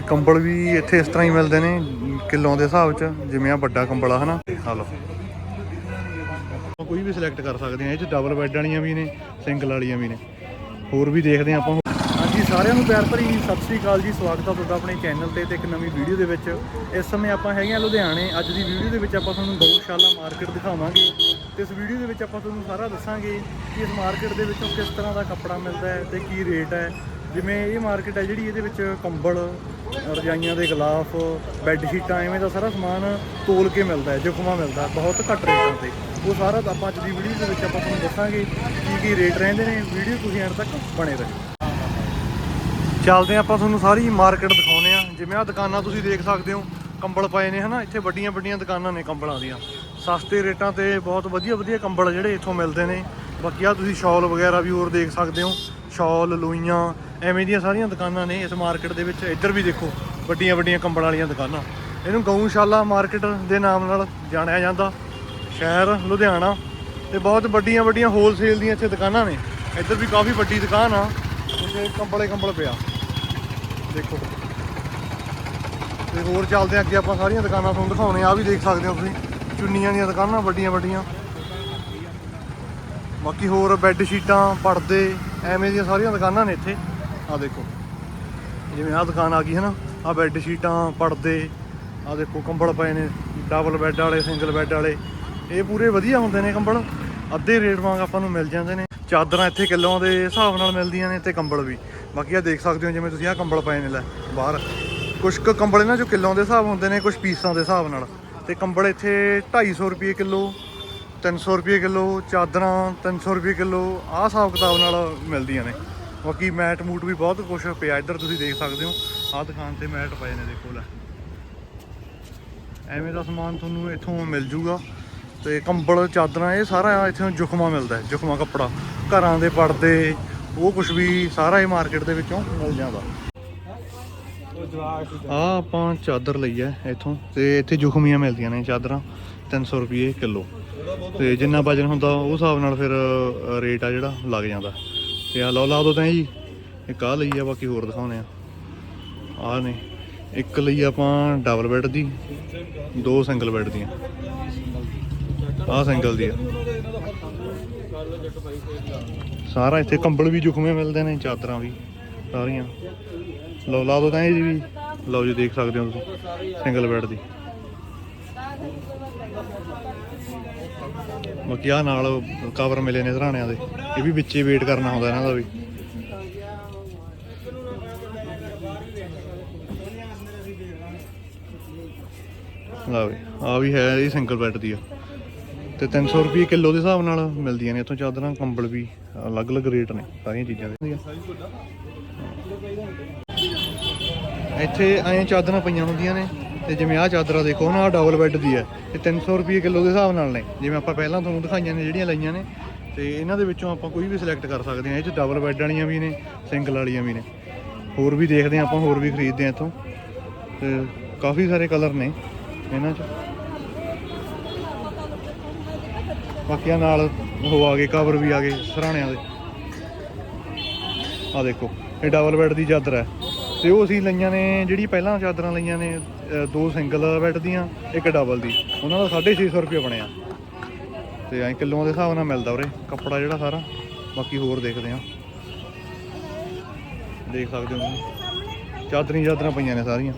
ਕੰਬਲ ਵੀ ਇੱਥੇ ਇਸ ਤਰ੍ਹਾਂ ਹੀ ਮਿਲਦੇ ਨੇ ਕਿਲੋਆਂ ਦੇ ਹਿਸਾਬ 'ਚ, ਜਿਵੇਂ ਆ ਵੱਡਾ ਕੰਬਲ ਆ, ਹਨਾ? ਆ ਲਓ। ਕੋਈ ਵੀ ਸਿਲੈਕਟ ਕਰ ਸਕਦੇ ਆ ਇਹ 'ਚ ਡਬਲ ਬੈੱਡ ਵਾਲੀਆਂ ਵੀ ਨੇ ਸਿੰਗਲ ਵਾਲੀਆਂ ਵੀ ਨੇ। ਹੋਰ ਵੀ ਦੇਖਦੇ ਆ ਆਪਾਂ ਹਾਂਜੀ, ਸਾਰਿਆਂ ਨੂੰ ਪਿਆਰ ਭਰੀ ਸਤਿ ਸ੍ਰੀ ਅਕਾਲ ਜੀ, ਸਵਾਗਤ ਆ ਤੁਹਾਡਾ ਆਪਣੇ ਚੈਨਲ ਤੇ ਤੇ ਇੱਕ ਨਵੀਂ ਵੀਡੀਓ ਦੇ ਵਿੱਚ। ਇਸ ਸਮੇਂ ਆਪਾਂ ਹੈਗੇ ਆ ਲੁਧਿਆਣੇ। ਅੱਜ ਦੀ ਵੀਡੀਓ ਦੇ ਵਿੱਚ ਆਪਾਂ ਤੁਹਾਨੂੰ ਗਊਸ਼ਾਲਾ ਮਾਰਕੀਟ ਦਿਖਾਵਾਂਗੇ। ਤੇ ਇਸ ਵੀਡੀਓ ਦੇ ਵਿੱਚ ਆਪਾਂ ਤੁਹਾਨੂੰ ਸਾਰਾ ਦੱਸਾਂਗੇ ਕਿ ਇਸ ਮਾਰਕੀਟ ਦੇ ਵਿੱਚੋਂ ਕਿਸ ਤਰ੍ਹਾਂ ਦਾ ਕੱਪੜਾ ਮਿਲਦਾ ਹੈ ਤੇ ਕੀ ਰੇਟ ਹੈ। ਜਿਵੇਂ ਇਹ ਮਾਰਕੀਟ ਹੈ ਜਿਹੜੀ ਇਹਦੇ ਵਿੱਚ ਕੰਬਲ, ਰਜਾਈਆਂ ਦੇ ਗਲਾਫ ਬੈੱਡ ਸ਼ੀਟਾਂ ਐਵੇਂ ਦਾ ਸਾਰਾ ਸਮਾਨ ਤੋਲ ਕੇ ਮਿਲਦਾ ਹੈ ਜੁਕਮਾ ਮਿਲਦਾ, ਬਹੁਤ ਘੱਟ ਰੇਟਾਂ ਤੇ। ਉਹ ਸਾਰਾ ਆਪਾਂ ਅੱਜ ਦੀ ਵੀਡੀਓ ਦੇ ਵਿੱਚ ਆਪਾਂ ਤੁਹਾਨੂੰ ਦੱਸਾਂਗੇ ਕੀ ਕੀ ਰੇਟ ਰਹਿੰਦੇ ਨੇ ਵੀਡੀਓ ਤੁਸੀਂ ਐਂਡ ਤੱਕ ਬਣੇ ਰਹੋ। ਚੱਲਦੇ ਆਪਾਂ ਤੁਹਾਨੂੰ ਸਾਰੀ ਮਾਰਕੀਟ ਦਿਖਾਉਨੇ ਆ ਜਿਵੇਂ ਆ ਦੁਕਾਨਾਂ ਤੁਸੀਂ ਦੇਖ ਸਕਦੇ ਹੋ, ਕੰਬਲ ਪਏ ਨੇ, ਹਨਾ? ਇੱਥੇ ਵੱਡੀਆਂ ਵੱਡੀਆਂ ਦੁਕਾਨਾਂ ਨੇ ਕੰਬਲਾਂ ਦੀਆਂ। ਸਸਤੇ ਰੇਟਾਂ ਤੇ ਬਹੁਤ ਵਧੀਆ ਵਧੀਆ ਕੰਬਲ ਜਿਹੜੇ ਇੱਥੋਂ ਮਿਲਦੇ ਨੇ। ਬਾਕੀ ਆ ਤੁਸੀਂ ਸ਼ਾਲ ਵਗੈਰਾ ਵੀ ਹੋਰ ਦੇਖ ਸਕਦੇ ਹੋ। ਸ਼ਾਲ, ਲੋਈਆਂ, ਐਵੇਂ ਦੀਆਂ ਸਾਰੀਆਂ ਦੁਕਾਨਾਂ ਨੇ ਇਸ ਮਾਰਕੀਟ ਦੇ ਵਿੱਚ। ਇੱਧਰ ਵੀ ਦੇਖੋ, ਵੱਡੀਆਂ ਵੱਡੀਆਂ ਕੰਬਲ ਵਾਲੀਆਂ ਦੁਕਾਨਾਂ। ਇਹਨੂੰ ਗਊਸ਼ਾਲਾ ਮਾਰਕੀਟ ਦੇ ਨਾਮ ਨਾਲ ਜਾਣਿਆ ਜਾਂਦਾ। ਸ਼ਹਿਰ, ਲੁਧਿਆਣਾ ਤੇ ਬਹੁਤ ਵੱਡੀਆਂ ਵੱਡੀਆਂ ਹੋਲਸੇਲ ਦੀਆਂ ਇੱਥੇ ਦੁਕਾਨਾਂ ਨੇ। ਇੱਧਰ ਵੀ ਕਾਫੀ ਵੱਡੀ ਦੁਕਾਨ ਆ ਇੱਥੇ ਕੰਬਲੇ ਕੰਬਲ ਪਿਆ। ਦੇਖੋ। ਤੇ ਹੋਰ ਚੱਲਦੇ ਹਾਂ ਅੱਗੇ ਆਪਾਂ ਸਾਰੀਆਂ ਦੁਕਾਨਾਂ ਤੁਹਾਨੂੰ ਦਿਖਾਉਣੇ ਆ। ਵੀ ਦੇਖ ਸਕਦੇ ਹੋ ਤੁਸੀਂ। ਚੁੰਨੀਆਂ ਦੀਆਂ ਦੁਕਾਨਾਂ, ਵੱਡੀਆਂ ਵੱਡੀਆਂ। ਬਾਕੀ ਹੋਰ ਬੈੱਡ ਸ਼ੀਟਾਂ, ਪਰਦੇ, ਐਵੇਂ ਦੀਆਂ ਸਾਰੀਆਂ ਦੁਕਾਨਾਂ ਨੇ ਇੱਥੇ। ਆ ਦੇਖੋ। ਜਿਵੇਂ ਆਹ ਦੁਕਾਨ ਆ ਗਈ ਹੈ ਨਾ ਆ ਬੈੱਡ ਸ਼ੀਟਾਂ, ਪਰਦੇ ਆ ਦੇਖੋ, ਕੰਬਲ ਪਏ ਨੇ, ਡਬਲ ਬੈੱਡ ਵਾਲੇ, ਸਿੰਗਲ ਬੈੱਡ ਵਾਲੇ। ਇਹ ਪੂਰੇ ਵਧੀਆ ਹੁੰਦੇ ਨੇ ਕੰਬਲ। ਅੱਧੇ ਰੇਟ ਵਾਂਗ ਆਪਾਂ ਨੂੰ ਮਿਲ ਜਾਂਦੇ ਨੇ। ਚਾਦਰਾਂ ਇੱਥੇ ਕਿਲੋਆਂ ਦੇ ਹਿਸਾਬ ਨਾਲ ਮਿਲਦੀਆਂ ਨੇ ਤੇ ਕੰਬਲ ਵੀ। ਬਾਕੀ ਆ ਦੇਖ ਸਕਦੇ ਹੋ, ਜਿਵੇਂ ਤੁਸੀਂ ਆ ਕੰਬਲ ਪਏ ਨੇ, ਲੈ, ਬਾਹਰ। ਕੁਝ ਕੁ ਕੰਬਲ ਇਹਨਾਂ ਜੋ ਕਿਲੋਆਂ ਦੇ ਹਿਸਾਬ ਹੁੰਦੇ ਨੇ ਕੁਝ ਪੀਸਾਂ ਦੇ ਹਿਸਾਬ ਨਾਲ। ਤੇ ਕੰਬਲ ਇੱਥੇ 250 ਰੁਪਏ ਕਿਲੋ 300 ਰੁਪਏ ਕਿਲੋ, ਚਾਦਰਾਂ 300 ਰੁਪਏ ਕਿਲੋ, ਆਹ ਹਿਸਾਬ ਕਿਤਾਬ ਨਾਲ ਮਿਲਦੀਆਂ ਨੇ। ਬਾਕੀ ਮੈਟ ਮੂਟ ਵੀ ਬਹੁਤ ਕੁਝ ਪਿਆ, ਇੱਧਰ ਤੁਸੀਂ ਦੇਖ ਸਕਦੇ ਹੋ। ਆਹ ਦੁਕਾਨ ਤੇ ਮੈਟ ਪਏ ਨੇ, ਦੇਖੋ ਲੈ। ਐਵੇਂ ਦਾ ਸਮਾਨ ਤੁਹਾਨੂੰ ਇੱਥੋਂ ਮਿਲ ਜੂਗਾ। ਤੇ ਕੰਬਲ, ਚਾਦਰਾਂ, ਇਹ ਸਾਰਾ ਇੱਥੋਂ ਜੁਖਮਾ ਮਿਲਦਾ ਹੈ, ਜੁਖਮਾ ਕੱਪੜਾ। ਘਰਾਂ ਦੇ ਪਰਦੇ, ਉਹ ਕੁਝ ਵੀ ਸਾਰਾ ਇਹ ਮਾਰਕੀਟ ਦੇ ਵਿੱਚੋਂ ਮਿਲ ਜਾਂਦਾ। ਆ ਆਪਾਂ ਚਾਦਰ ਲਈ ਹੈ ਇੱਥੋਂ, ਤੇ ਇੱਥੇ ਜੁਖਮੀਆਂ ਮਿਲਦੀਆਂ ਨੇ, ਚਾਦਰਾਂ 300 ਰੁਪਏ ਕਿਲੋ। ਤੇ ਜਿੰਨਾ ਵਜਨ ਹੁੰਦਾ ਉਹ ਹਿਸਾਬ ਨਾਲ ਫਿਰ ਰੇਟ ਆ ਜਿਹੜਾ, ਲੱਗ ਜਾਂਦਾ। ਤੇ ਆ ਲਓ, ਲਾ ਦੋ ਤਾਂ ਜੀ। ਇੱਕ ਆਹ ਲਈ ਆ, ਬਾਕੀ ਹੋਰ ਦਿਖਾਉਣੇ ਆ। ਆ ਨੇ। ਇੱਕ ਲਈ ਆਪਾਂ ਡਬਲ ਬੈੱਡ ਦੀ, ਦੋ ਸਿੰਗਲ ਬੈੱਡ ਦੀਆਂ। ਆਹ ਸਿੰਗਲ ਦੀ ਆ। ਸਾਰਾ ਇੱਥੇ ਕੰਬਲ ਵੀ ਜੁਖਮੇ ਮਿਲਦੇ ਨੇ, ਚਾਦਰਾਂ ਵੀ, ਸਾਰੀਆਂ। ਲਓ, ਲਾ ਦੋ ਤਾਂ ਇਹ ਜੀ ਵੀ। ਲਓ ਜੀ, ਦੇਖ ਸਕਦੇ ਹੋ ਤੁਸੀਂ ਸਿੰਗਲ ਬੈੱਡ ਦੀ। ਬਾਕੀ ਆਹ ਨਾਲ ਕਵਰ ਮਿਲੇ ਨੇ ਸਰਾਣਿਆਂ ਦੇ। ਇਹ ਵੀ ਵਿੱਚੇ ਵੇਟ ਕਰਨਾ ਹੁੰਦਾ ਇਹਨਾਂ ਦਾ ਵੀ। ਲਓ ਵੀ ਆ ਵੀ ਹੈ ਇਹ ਸਿੰਗਲ ਬੈੱਡ ਦੀ ਆ। ਤੇ 300 ਰੁਪਏ ਕਿਲੋ ਦੇ ਹਿਸਾਬ ਨਾਲ ਮਿਲਦੀਆਂ ਨੇ ਇੱਥੋਂ ਚਾਦਰਾਂ, ਕੰਬਲ ਵੀ, ਅਲੱਗ-ਅਲੱਗ ਰੇਟ ਨੇ ਸਾਰੀਆਂ ਚੀਜ਼ਾਂ ਦੇ। ਇੱਥੇ ਐਂ ਚਾਦਰਾਂ ਪਈਆਂ ਹੁੰਦੀਆਂ ਨੇ। ਤੇ ਜਿਵੇਂ ਆਹ ਚਾਦਰਾਂ ਦੇਖੋ ਨਾ ਆਹ ਡਬਲ ਬੈੱਡ ਦੀ ਹੈ। ਇਹ 300 ਰੁਪਏ ਕਿਲੋ ਦੇ ਹਿਸਾਬ ਨਾਲ ਨੇ। ਜਿਵੇਂ ਆਪਾਂ ਪਹਿਲਾਂ ਤੁਹਾਨੂੰ ਦਿਖਾਈਆਂ ਨੇ, ਜਿਹੜੀਆਂ ਲਈਆਂ ਨੇ, ਤੇ ਇਹਨਾਂ ਦੇ ਵਿੱਚੋਂ ਆਪਾਂ ਕੋਈ ਵੀ ਸਿਲੈਕਟ ਕਰ ਸਕਦੇ ਹਾਂ। ਇਹ ਚ ਡਬਲ ਬੈੱਡ ਵਾਲੀਆਂ ਵੀ ਨੇ ਸਿੰਗਲ ਵਾਲੀਆਂ ਵੀ ਨੇ। ਹੋਰ ਵੀ ਦੇਖਦੇ ਹਾਂ, ਆਪਾਂ ਹੋਰ ਵੀ ਖਰੀਦਦੇ ਹਾਂ ਇੱਥੋਂ। ਤੇ ਕਾਫੀ ਸਾਰੇ ਕਲਰ ਨੇ ਇਹਨਾਂ 'ਚ। ਬਾਕੀਆਂ ਨਾਲ ਉਹ ਆ ਗਏ ਕਵਰ ਵੀ ਆ ਗਏ ਸਰਾਣਿਆਂ ਦੇ। ਆ ਦੇਖੋ, ਇਹ ਡਬਲ ਬੈੱਡ ਦੀ ਚਾਦਰ ਹੈ। ਤੇ ਉਹ ਅਸੀਂ ਲਈਆਂ ਨੇ, ਜਿਹੜੀ ਪਹਿਲਾਂ ਚਾਦਰਾਂ ਲਈਆਂ ਨੇ ਦੋ ਸਿੰਗਲ ਬੈੱਡ ਦੀਆਂ, ਇੱਕ ਡਬਲ ਦੀ। ਉਹਨਾਂ ਦਾ 650 ਰੁਪਏ ਬਣਿਆ। ਤੇ ਐਂ ਕਿਲੋਆਂ ਦੇ ਹਿਸਾਬ ਨਾਲ ਮਿਲਦਾ ਉਰੇ, ਕੱਪੜਾ ਜਿਹੜਾ ਸਾਰਾ। ਬਾਕੀ ਹੋਰ ਦੇਖਦੇ ਆ ਦੇਖ ਸਕਦੇ ਹੋ ਤੁਸੀਂ। ਚਾਦਰੀਆਂ ਚਾਦਰਾਂ ਪਈਆਂ ਨੇ ਸਾਰੀਆਂ।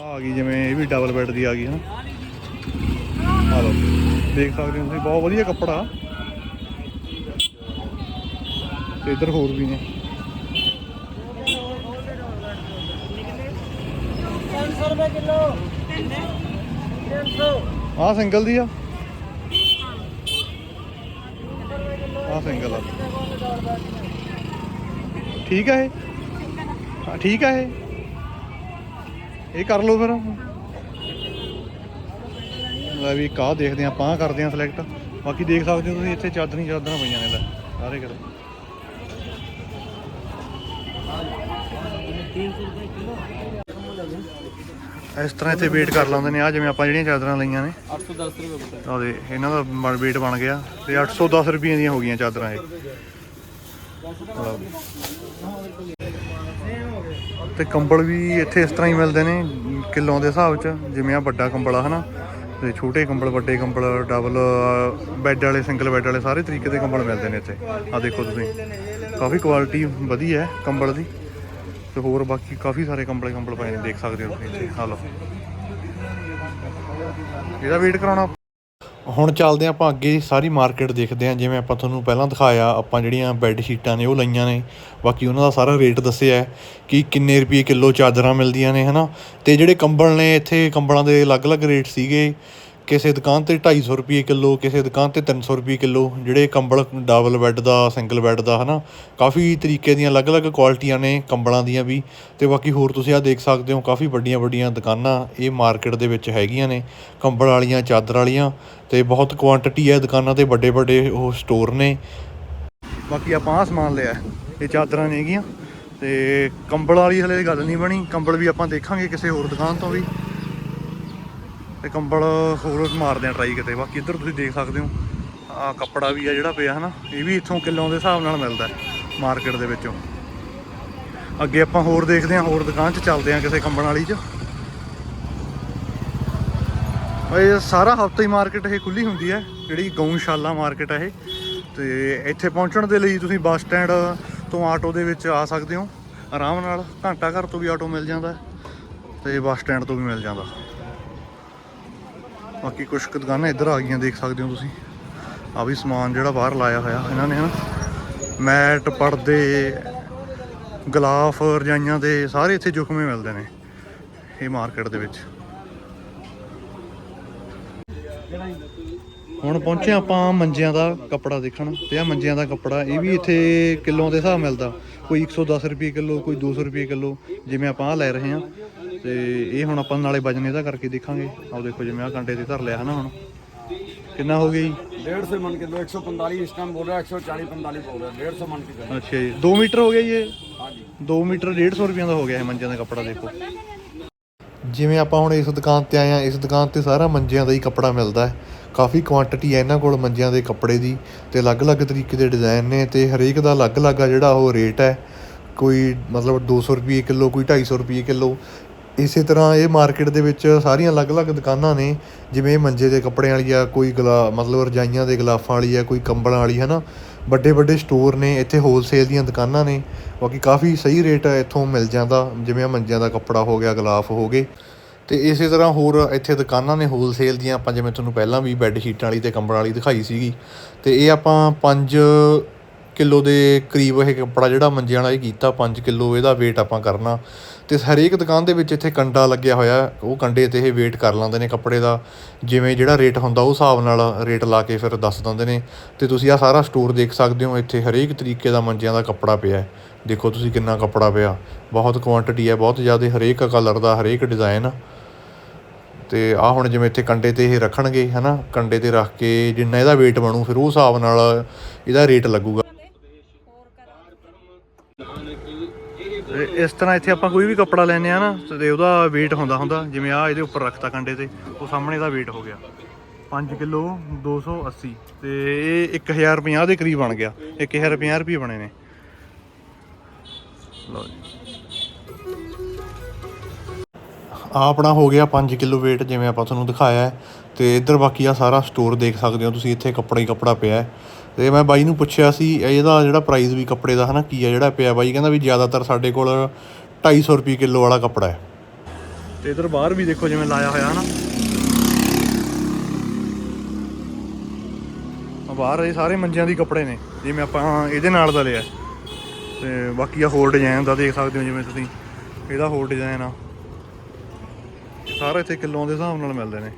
ਆ ਆ ਗਈ ਜਿਵੇਂ ਇਹ ਵੀ ਡਬਲ ਬੈੱਡ ਦੀ ਆ ਗਈ, ਹਨਾ? ਆ ਲਓ, ਦੇਖ ਸਕਦੇ ਹੋ ਤੁਸੀਂ, ਬਹੁਤ ਵਧੀਆ ਕੱਪੜਾ। ਤੇ ਇੱਧਰ ਹੋਰ ਵੀ ਨੇ। 300 ਕਿਲੋ? 300 ਆਹ ਸਿੰਗਲ ਦੀ ਆ। ਆਹ ਸਿੰਗਲ ਆ। ਠੀਕ ਆ ਇਹ? ਹਾਂ, ਠੀਕ ਆ ਇਹ? ਇਹ ਕਰ ਲਓ ਫਿਰ ਲੈ ਵੀ ਕਾਹ ਦੇਖਦੇ ਆਪਾਂ ਆਹ ਕਰਦੇ ਆ ਸਿਲੈਕਟ ਬਾਕੀ ਦੇਖ ਸਕਦੇ ਹੋ ਤੁਸੀਂ, ਇੱਥੇ ਚਾਦਰੀ ਚਾਦਰਾਂ ਪਈਆਂ ਨੇ, ਲੈ, ਸਾਰੇ ਕਿਤੇ 300 ਰੁਪਏ ਕਿਲੋ ਇਸ ਤਰ੍ਹਾਂ ਇੱਥੇ ਵੇਟ ਕਰ ਲਾਉਂਦੇ ਨੇ ਆ ਜਿਵੇਂ ਆਪਾਂ ਜਿਹੜੀਆਂ ਚਾਦਰਾਂ ਲਈਆਂ ਨੇ। 810 ਰੁਪਏ ਬਤਾ ਆ ਦੇ ਇਹਨਾਂ ਦਾ ਵੇਟ ਬਣ ਗਿਆ। ਤੇ 810 ਰੁਪਏ ਦੀਆਂ ਹੋ ਗਈਆਂ ਚਾਦਰਾਂ ਇਹ। ਤੇ ਕੰਬਲ ਵੀ ਇੱਥੇ ਇਸ ਤਰ੍ਹਾਂ ਹੀ ਮਿਲਦੇ ਨੇ ਕਿਲੋਆਂ ਦੇ ਹਿਸਾਬ 'ਚ ਜਿਵੇਂ ਆ ਵੱਡਾ ਕੰਬਲ ਆ ਹਨਾ? ਤੇ ਛੋਟੇ ਕੰਬਲ ਵੱਡੇ ਕੰਬਲ ਡਬਲ ਬੈੱਡ ਵਾਲੇ ਸਿੰਗਲ ਬੈੱਡ ਵਾਲੇ ਸਾਰੇ ਤਰੀਕੇ ਦੇ ਕੰਬਲ ਮਿਲਦੇ ਨੇ ਇੱਥੇ। ਆ ਦੇਖੋ ਤੁਸੀਂ। ਕਾਫੀ ਕੁਆਲਿਟੀ ਵਧੀਆ ਹੈ ਕੰਬਲ ਦੀ। ਤੇ ਹੋਰ ਬਾਕੀ ਕਾਫੀ ਸਾਰੇ ਕੰਬਲੇ ਕੰਬਲ ਪਏ ਨੇ, ਦੇਖ ਸਕਦੇ ਹੋ ਤੁਸੀਂ। ਇੱਥੇ ਆ ਲਓ। ਇਹਦਾ ਵੇਟ ਕਰਾਉਣਾ। ਹੁਣ ਚੱਲਦੇ ਹਾਂ ਆਪਾਂ ਅੱਗੇ, ਸਾਰੀ ਮਾਰਕੀਟ ਦੇਖਦੇ ਹਾਂ। ਜਿਵੇਂ ਆਪਾਂ ਤੁਹਾਨੂੰ ਪਹਿਲਾਂ ਦਿਖਾਇਆ, ਆਪਾਂ ਜਿਹੜੀਆਂ ਬੈੱਡ ਸ਼ੀਟਾਂ ਨੇ, ਉਹ ਲਈਆਂ ਨੇ। ਬਾਕੀ ਉਹਨਾਂ ਦਾ ਸਾਰਾ ਰੇਟ ਦੱਸਿਆ ਕਿ ਕਿੰਨੇ ਰੁਪਏ ਕਿਲੋ ਚਾਦਰਾਂ ਮਿਲਦੀਆਂ ਨੇ, ਹਨਾ? ਤੇ ਜਿਹੜੇ ਕੰਬਲ ਨੇ, ਇੱਥੇ ਕੰਬਲਾਂ ਦੇ ਅਲੱਗ-ਅਲੱਗ ਰੇਟ ਸੀਗੇ। ਕਿਸੇ ਦੁਕਾਨ ਤੇ 250 ਰੁਪਏ ਕਿਲੋ, ਕਿਸੇ ਦੁਕਾਨ ਤੇ 300 ਰੁਪਏ ਕਿਲੋ, ਜਿਹੜੇ ਕੰਬਲ, ਡਬਲ ਬੈੱਡ ਦਾ, ਸਿੰਗਲ ਬੈੱਡ ਦਾ, ਹਨਾ, ਕਾਫੀ ਤਰੀਕੇ ਦੀਆਂ ਅਲੱਗ-ਅਲੱਗ ਕੁਆਲਿਟੀਆਂ ਨੇ ਕੰਬਲਾਂ ਦੀਆਂ ਵੀ ਤੇ ਬਾਕੀ ਹੋਰ ਤੁਸੀਂ ਆ ਦੇਖ ਸਕਦੇ ਹੋ, ਕਾਫੀ ਵੱਡੀਆਂ-ਵੱਡੀਆਂ ਦੁਕਾਨਾਂ ਇਹ ਮਾਰਕੀਟ ਦੇ ਵਿੱਚ ਹੈਗੀਆਂ ਨੇ, ਕੰਬਲ ਵਾਲੀਆਂ, ਚਾਦਰ ਵਾਲੀਆਂ ਤੇ ਬਹੁਤ ਕੁਆਂਟੀਟੀ ਹੈ ਦੁਕਾਨਾਂ ਤੇ, ਵੱਡੇ-ਵੱਡੇ ਉਹ ਸਟੋਰ ਨੇ। ਬਾਕੀ ਆਪਾਂ ਆਹ ਸਮਾਨ ਲਿਆ, ਇਹ ਚਾਦਰਾਂ ਨੇਗੀਆਂ ਤੇ ਕੰਬਲ ਵਾਲੀ ਹਲੇ ਗੱਲ ਨਹੀਂ ਬਣੀ, ਕੰਬਲ ਵੀ ਆਪਾਂ ਦੇਖਾਂਗੇ ਕਿਸੇ ਹੋਰ ਦੁਕਾਨ ਤੋਂ ਵੀ। ਤੇ ਕੰਬਲ ਹੋਰ ਮਾਰਦੇ ਆ ਟਰਾਈ ਕਿਤੇ। ਬਾਕੀ ਇੱਧਰ ਤੁਸੀਂ ਦੇਖ ਸਕਦੇ ਹੋ, ਆ ਕੱਪੜਾ ਵੀ ਆ ਜਿਹੜਾ ਪਿਆ ਹਨਾ, ਇਹ ਵੀ ਇੱਥੋਂ ਕਿਲੋਆਂ ਦੇ ਹਿਸਾਬ ਨਾਲ ਮਿਲਦਾ ਮਾਰਕੀਟ ਦੇ ਵਿੱਚੋਂ। ਅੱਗੇ ਆਪਾਂ ਹੋਰ ਦੇਖਦੇ ਹਾਂ, ਹੋਰ ਦੁਕਾਨ 'ਚ ਚੱਲਦੇ ਹਾਂ ਕਿਸੇ ਕੰਬਲ ਵਾਲੀ 'ਚ। ਇਹ ਸਾਰਾ ਹਫਤਾ ਹੀ ਮਾਰਕੀਟ ਇਹ ਖੁੱਲੀ ਹੁੰਦੀ ਹੈ, ਜਿਹੜੀ ਗਊਸ਼ਾਲਾ ਮਾਰਕੀਟ ਹੈ ਇਹ। ਤੇ ਇੱਥੇ ਪਹੁੰਚਣ ਦੇ ਲਈ ਤੁਸੀਂ ਬੱਸ ਸਟੈਂਡ ਤੋਂ ਆਟੋ ਦੇ ਵਿੱਚ ਆ ਸਕਦੇ ਹੋ। ਆਰਾਮ ਨਾਲ ਘੰਟਾ ਘਰ ਤੋਂ ਵੀ ਆਟੋ ਮਿਲ ਜਾਂਦਾ ਹੈ, ਤੇ ਬੱਸ ਸਟੈਂਡ ਤੋਂ ਵੀ ਮਿਲ ਜਾਂਦਾ। ਬਾਕੀ ਕੁਝ ਕੁ ਦੁਕਾਨਾਂ ਇੱਧਰ ਆ ਗਈਆਂ, ਦੇਖ ਸਕਦੇ ਹੋ ਤੁਸੀਂ। ਆ ਵੀ ਸਮਾਨ ਜਿਹੜਾ ਬਾਹਰ ਲਾਇਆ ਹੋਇਆ ਇਹਨਾਂ ਨੇ, ਹਨਾ। ਮੈਟ, ਪਰਦੇ, ਗਲਾਫ, ਰਜਾਈਆਂ ਦੇ ਸਾਰੇ ਇੱਥੇ ਜੁਖਮੇ ਮਿਲਦੇ ਨੇ ਇਹ ਮਾਰਕੀਟ ਦੇ ਵਿੱਚ। ਹੁਣ ਪਹੁੰਚੇ ਆਪਾਂ ਮੰਜਿਆਂ ਦਾ ਕੱਪੜਾ ਦੇਖਣ, ਤੇ ਆ ਮੰਜਿਆਂ ਦਾ ਕੱਪੜਾ, ਇਹ ਵੀ ਇੱਥੇ ਕਿਲੋਆਂ ਦੇ ਹਿਸਾਬ ਮਿਲਦਾ। ਕੋਈ 110 ਰੁਪਏ ਕਿਲੋ ਕੋਈ 200 ਰੁਪਏ ਕਿਲੋ ਜਿਵੇਂ ਆਪਾਂ ਆ ਲੈ ਰਹੇ ਆ ਤੇ ਇਹ ਹੁਣ ਆਪਾਂ ਨਾਲੇ ਵਜਨ ਇਹਦਾ ਕਰਕੇ ਦੇਖਾਂਗੇ। ਆਓ ਦੇਖੋ ਜਿਵੇਂ ਆ ਕੰਡੇ ਤੇ ਧਰ ਲਿਆ ਹਨਾ ਹੁਣ। ਕਿੰਨਾ ਹੋ ਗਿਆ ਜੀ? 150 ਮਨ ਕਿਲੋ 145 ਇਸ ਟਾਈਮ ਬੋਲ ਰਿਹਾ 140 45 ਬੋਲ ਰਿਹਾ 150 ਮਨ ਕਿਲੋ। ਅੱਛਾ ਜੀ। 2 ਮੀਟਰ ਹੋ ਗਿਆ ਜੀ ਇਹ? ਹਾਂਜੀ। 2 ਮੀਟਰ 150 ਰੁਪਏ ਦਾ ਹੋ ਗਿਆ ਇਹ ਮੰਜਿਆਂ ਦਾ ਕੱਪੜਾ ਦੇਖੋ। ਜਿਵੇਂ ਆਪਾਂ ਹੁਣ ਇਸ ਦੁਕਾਨ ਤੇ ਆਏ ਆ ਇਸ ਦੁਕਾਨ ਤੇ ਸਾਰਾ ਮੰਜਿਆਂ ਦਾ ਹੀ ਕੱਪੜਾ ਮਿਲਦਾ ਹੈ। ਕਾਫੀ ਕੁਆਂਟੀਟੀ ਹੈ ਇਹਨਾਂ ਕੋਲ ਮੰਜਿਆਂ ਦੇ ਕੱਪੜੇ ਦੀ ਤੇ ਅਲੱਗ-ਅਲੱਗ ਤਰੀਕੇ ਦੇ ਡਿਜ਼ਾਈਨ ਨੇ ਤੇ ਹਰੇਕ ਦਾ ਅਲੱਗ-ਅਲੱਗ ਆ ਜਿਹੜਾ ਉਹ ਰੇਟ ਹੈ। ਕੋਈ ਮਤਲਬ 200 ਰੁਪਏ ਕਿਲੋ, ਕੋਈ 250 ਰੁਪਏ ਕਿਲੋ। ਇਸੇ ਤਰ੍ਹਾਂ ਇਹ ਮਾਰਕੀਟ ਦੇ ਵਿੱਚ ਸਾਰੀਆਂ ਅਲੱਗ-ਅਲੱਗ ਦੁਕਾਨਾਂ ਨੇ, ਜਿਵੇਂ ਮੰਜੇ ਦੇ ਕੱਪੜਿਆਂ ਵਾਲੀ ਆ, ਕੋਈ ਗਲਾ, ਮਤਲਬ ਰਜਾਈਆਂ ਦੇ ਗਲਾਫਾਂ ਵਾਲੀ ਆ, ਕੋਈ ਕੰਬਲਾਂ ਵਾਲੀ ਹੈ ਨਾ ਵੱਡੇ ਵੱਡੇ ਸਟੋਰ ਨੇ, ਇੱਥੇ ਹੋਲਸੇਲ ਦੀਆਂ ਦੁਕਾਨਾਂ ਨੇ। ਬਾਕੀ ਕਾਫੀ ਸਹੀ ਰੇਟ ਇੱਥੋਂ ਮਿਲ ਜਾਂਦਾ, ਜਿਵੇਂ ਮੰਜਿਆਂ ਦਾ ਕੱਪੜਾ ਹੋ ਗਿਆ, ਗਲਾਫ ਹੋ ਗਏ। ਤੇ ਇਸੇ ਤਰ੍ਹਾਂ ਹੋਰ ਇੱਥੇ ਦੁਕਾਨਾਂ ਨੇ ਹੋਲਸੇਲ ਦੀਆਂ, ਆਪਾਂ ਜਿਵੇਂ ਤੁਹਾਨੂੰ ਪਹਿਲਾਂ ਵੀ ਬੈੱਡ ਸ਼ੀਟਾਂ ਵਾਲੀ ਤੇ ਕੰਬਲਾਂ ਵਾਲੀ ਦਿਖਾਈ ਸੀਗੀ। ਤੇ ਇਹ ਆਪਾਂ ਪੰਜ ਕਿਲੋ ਦੇ ਕਰੀਬ ਇਹ ਕੱਪੜਾ ਜਿਹੜਾ ਮੰਜਿਆਂ ਵਾਲਾ ਇਹ ਕੀਤਾ 5 ਕਿਲੋ ਇਹਦਾ ਵੇਟ ਆਪਾਂ ਕਰਨਾ। ਅਤੇ ਹਰੇਕ ਦੁਕਾਨ ਦੇ ਵਿੱਚ ਇੱਥੇ ਕੰਡਾ ਲੱਗਿਆ ਹੋਇਆ, ਉਹ ਕੰਡੇ ਤੇ ਇਹ ਵੇਟ ਕਰ ਲੈਂਦੇ ਨੇ ਕੱਪੜੇ ਦਾ। ਜਿਵੇਂ ਜਿਹੜਾ ਰੇਟ ਹੁੰਦਾ, ਉਹ ਹਿਸਾਬ ਨਾਲ ਰੇਟ ਲਾ ਕੇ ਫਿਰ ਦੱਸ ਦਿੰਦੇ ਨੇ। ਅਤੇ ਤੁਸੀਂ ਆਹ ਸਾਰਾ ਸਟੋਰ ਦੇਖ ਸਕਦੇ ਹੋ, ਇੱਥੇ ਹਰੇਕ ਤਰੀਕੇ ਦਾ ਮੰਜਿਆਂ ਦਾ ਕੱਪੜਾ ਪਿਆ ਦੇਖੋ ਤੁਸੀਂ ਕਿੰਨਾ ਕੱਪੜਾ ਪਿਆ। ਬਹੁਤ ਕੁਆਂਟੀਟੀ ਹੈ, ਬਹੁਤ ਜ਼ਿਆਦਾ ਹਰੇਕ ਕਲਰ ਦਾ, ਹਰੇਕ ਡਿਜ਼ਾਈਨ ਅਤੇ ਆ ਹੁਣ ਜਿਵੇਂ ਇੱਥੇ ਕੰਡੇ ਤੇ ਇਹ ਰੱਖਣਗੇ ਹੈ ਨਾ ਕੰਡੇ ਤੇ ਰੱਖ ਕੇ ਜਿੰਨਾ ਇਹਦਾ weight ਬਣੂ, ਫਿਰ ਉਹ ਹਿਸਾਬ ਨਾਲ ਇਹਦਾ ਰੇਟ ਲੱਗੂਗਾ। ਇਸ ਤਰ੍ਹਾਂ ਇੱਥੇ ਆਪਾਂ ਕੋਈ ਵੀ ਕੱਪੜਾ ਲੈਨੇ ਆ ਨਾ, ਤੇ ਉਹਦਾ weight ਹੁੰਦਾ ਹੁੰਦਾ, ਜਿਵੇਂ ਆ ਇਹਦੇ ਉੱਪਰ ਰੱਖਤਾ ਕੰਡੇ ਤੇ, ਉਹ ਸਾਹਮਣੇ ਦਾ weight ਹੋ ਗਿਆ। 5 ਕਿਲੋ 280 ਤੇ ਇਹ 1050 ਦੇ ਕਰੀਬ ਬਣ ਗਿਆ 1050 ਰੁਪਏ ਬਣੇ ਨੇ। ਲਓ ਜੀ। ਆ ਆਪਣਾ ਹੋ ਗਿਆ 5 ਕਿਲੋ weight ਜਿਵੇਂ ਆਪਾਂ ਤੁਹਾਨੂੰ ਦਿਖਾਇਆ ਹੈ। ਤੇ ਇੱਧਰ ਬਾਕੀ ਆ ਸਾਰਾ ਸਟੋਰ ਦੇਖ ਸਕਦੇ ਹੋ ਤੁਸੀਂ, ਇੱਥੇ ਕੱਪੜਾ ਹੀ ਕੱਪੜਾ ਪਿਆ ਹੈ। ਤੇ ਮੈਂ ਬਾਈ ਨੂੰ ਪੁੱਛਿਆ ਸੀ ਇਹਦਾ ਜਿਹੜਾ ਪ੍ਰਾਈਸ ਵੀ ਕੱਪੜੇ ਦਾ ਹਨਾ, ਕੀ ਆ ਜਿਹੜਾ ਪਿਆ ਬਾਈ? ਕਹਿੰਦਾ ਵੀ ਜ਼ਿਆਦਾਤਰ ਸਾਡੇ ਕੋਲ 250 ਰੁਪਏ ਕਿਲੋ ਵਾਲਾ ਕੱਪੜਾ ਹੈ। ਤੇ ਇੱਧਰ ਬਾਹਰ ਵੀ ਦੇਖੋ ਜਿਵੇਂ ਲਾਇਆ ਹੋਇਆ ਹਨਾ। ਆ ਬਾਹਰ ਇਹ ਸਾਰੇ ਮੰਜਿਆਂ ਦੀ ਕੱਪੜੇ ਨੇ ਜਿਵੇਂ ਆਪਾਂ ਇਹਦੇ ਨਾਲ ਦਾ ਲਿਆ। ਤੇ ਬਾਕੀ ਆ ਹੋਰ ਡਿਜ਼ਾਈਨ ਦਾ ਦੇਖ ਸਕਦੇ ਹੋ ਜਿਵੇਂ ਤੁਸੀਂ। ਇਹਦਾ ਹੋਰ ਡਿਜ਼ਾਈਨ ਆ। ਸਾਰੇ ਇੱਥੇ ਕਿਲੋਆਂ ਦੇ ਹਿਸਾਬ ਨਾਲ ਮਿਲਦੇ ਨੇ।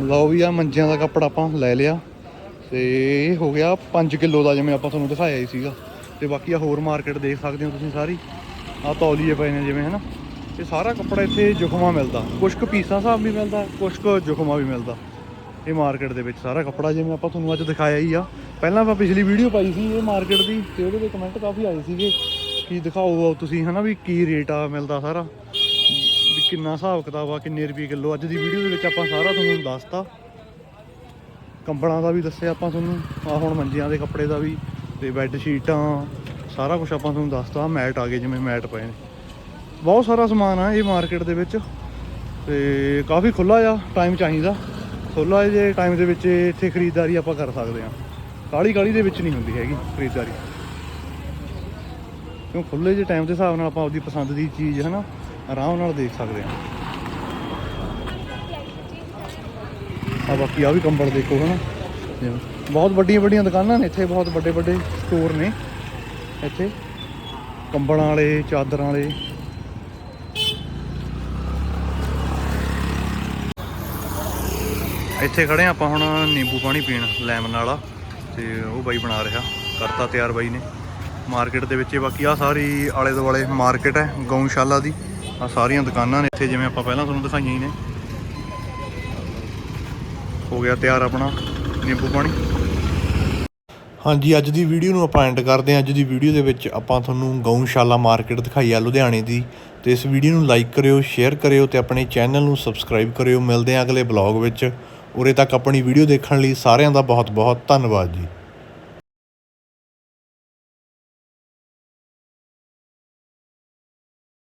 ਲਓ ਵੀ ਆ ਮੰਜਿਆਂ ਦਾ ਕੱਪੜਾ ਆਪਾਂ ਲੈ ਲਿਆ ਤੇ ਇਹ ਹੋ ਗਿਆ 5 ਕਿਲੋ ਦਾ ਜਿਵੇਂ ਆਪਾਂ ਤੁਹਾਨੂੰ ਦਿਖਾਇਆ ਹੀ ਸੀਗਾ। ਤੇ ਬਾਕੀ ਆ ਹੋਰ ਮਾਰਕੀਟ ਦੇਖ ਸਕਦੇ ਹੋ ਤੁਸੀਂ ਸਾਰੀ। ਆ ਤੌਲੀਏ ਪਏ ਨੇ ਜਿਵੇਂ, ਹਨਾ? ਇਹ ਸਾਰਾ ਕੱਪੜਾ ਇੱਥੇ ਜੁਖਮਾ ਮਿਲਦਾ। ਕੁਝ ਕੁ ਪੀਸਾਂ ਹਿਸਾਬ ਵੀ ਮਿਲਦਾ ਕੁਝ ਕੁ ਜੁਖਮਾ ਵੀ ਮਿਲਦਾ। ਇਹ ਮਾਰਕੀਟ ਦੇ ਵਿੱਚ ਸਾਰਾ ਕੱਪੜਾ ਜਿਵੇਂ ਆਪਾਂ ਤੁਹਾਨੂੰ ਅੱਜ ਦਿਖਾਇਆ ਹੀ ਆ। ਪਹਿਲਾਂ ਆਪਾਂ ਪਿਛਲੀ ਵੀਡੀਓ ਪਾਈ ਸੀ ਇਹ ਮਾਰਕੀਟ ਦੀ, ਤੇ ਉਹਦੇ ਵਿੱਚ ਕਮੈਂਟ ਕਾਫੀ ਆਏ ਸੀਗੇ ਕਿ ਦਿਖਾਓ ਤੁਸੀਂ, ਹਨਾ, ਵੀ ਕੀ ਰੇਟ ਆ ਮਿਲਦਾ ਸਾਰਾ। ਕਿੰਨਾ ਹਿਸਾਬ ਕਿਤਾਬ ਆ, ਕਿੰਨੇ ਰੁਪਏ ਕਿਲੋ ਅੱਜ ਦੀ ਵੀਡੀਓ ਦੇ ਵਿੱਚ ਆਪਾਂ ਸਾਰਾ ਤੁਹਾਨੂੰ ਦੱਸਤਾ। ਕੰਬਲਾਂ ਦਾ ਵੀ ਦੱਸਿਆ ਆਪਾਂ ਤੁਹਾਨੂੰ, ਆ ਹੁਣ ਮੰਜਿਆਂ ਦੇ ਕੱਪੜੇ ਦਾ ਵੀ ਤੇ ਬੈੱਡ ਸ਼ੀਟਾਂ ਸਾਰਾ ਕੁਝ ਆਪਾਂ ਤੁਹਾਨੂੰ ਦੱਸਤਾ ਮੈਟ ਆ ਗਏ ਜਿਵੇਂ ਮੈਟ ਪਏ ਨੇ। ਬਹੁਤ ਸਾਰਾ ਸਮਾਨ ਆ ਇਹ ਮਾਰਕੀਟ ਦੇ ਵਿੱਚ, ਤੇ ਕਾਫੀ ਖੁੱਲਾ ਆ ਟਾਈਮ ਚਾਹੀਦਾ। ਖੁੱਲਾ ਜੇ ਟਾਈਮ ਦੇ ਵਿੱਚ ਇੱਥੇ ਖਰੀਦਦਾਰੀ ਆਪਾਂ ਕਰ ਸਕਦੇ ਆ। ਕਾਲੀ ਕਾਲੀ ਦੇ ਵਿੱਚ ਨਹੀਂ ਹੁੰਦੀ ਹੈਗੀ ਖਰੀਦਦਾਰੀ। ਕਿਉਂ ਖੁੱਲੇ ਜੇ ਟਾਈਮ ਦੇ ਹਿਸਾਬ ਨਾਲ ਆਪਾਂ ਆਪਦੀ ਪਸੰਦ ਦੀ ਚੀਜ਼ ਹੈ ਨਾ ਆਰਾਮ ਨਾਲ ਦੇਖ ਸਕਦੇ ਆ ਆ ਬਾਕੀ ਆ ਵੀ ਕੰਬਲ ਦੇਖੋ ਹਨਾ। ਜਿਵੇਂ ਬਹੁਤ ਵੱਡੀਆਂ ਵੱਡੀਆਂ ਦੁਕਾਨਾਂ ਨੇ, ਇੱਥੇ ਬਹੁਤ ਵੱਡੇ ਵੱਡੇ ਸਟੋਰ ਨੇ। ਇੱਥੇ ਕੰਬਲਾਂ ਵਾਲੇ, ਚਾਦਰਾਂ ਵਾਲੇ। ਇੱਥੇ ਖੜੇ ਹਾਂ ਆਪਾਂ ਹੁਣ ਨਿੰਬੂ ਪਾਣੀ ਪੀਣ, ਲੈਮਨ ਵਾਲਾ। ਤੇ ਉਹ ਬਾਈ ਬਣਾ ਰਿਹਾ, ਕਰਤਾ ਤਿਆਰ ਬਾਈ ਨੇ। ਮਾਰਕੀਟ ਦੇ ਵਿੱਚ ਬਾਕੀ ਆ ਸਾਰੀ ਆਲੇ ਦੁਆਲੇ ਮਾਰਕੀਟ ਹੈ, ਗਊਸ਼ਾਲਾ ਦੀ। ਆ ਸਾਰੀਆਂ ਦੁਕਾਨਾਂ ਨੇ ਇੱਥੇ, ਜਿਵੇਂ ਆਪਾਂ ਪਹਿਲਾਂ ਤੁਹਾਨੂੰ ਦਿਖਾਈਆਂ ਹੀ ਨੇ। ਹੋ ਗਿਆ ਤਿਆਰ ਆਪਣਾ ਨਿੰਬੂ ਪਾਣੀ। ਹਾਂਜੀ, ਅੱਜ ਦੀ ਵੀਡੀਓ ਨੂੰ ਆਪਾਂ ਐਂਡ ਕਰਦੇ ਹਾਂ। ਅੱਜ ਦੀ ਵੀਡੀਓ ਦੇ ਵਿੱਚ ਆਪਾਂ ਤੁਹਾਨੂੰ ਗਊਸ਼ਾਲਾ ਮਾਰਕੀਟ ਦਿਖਾਈ ਆ ਲੁਧਿਆਣੇ ਦੀ। ਤੇ ਇਸ ਵੀਡੀਓ ਨੂੰ ਲਾਈਕ ਕਰਿਓ ਸ਼ੇਅਰ ਕਰਿਓ ਤੇ ਆਪਣੇ ਚੈਨਲ ਨੂੰ ਸਬਸਕ੍ਰਾਈਬ ਕਰਿਓ। ਮਿਲਦੇ ਹਾਂ ਅਗਲੇ ਬਲੌਗ ਵਿੱਚ। ਉਰੇ ਤੱਕ ਆਪਣੀ ਵੀਡੀਓ ਦੇਖਣ ਲਈ ਸਾਰਿਆਂ ਦਾ ਬਹੁਤ ਬਹੁਤ ਧੰਨਵਾਦ ਜੀ।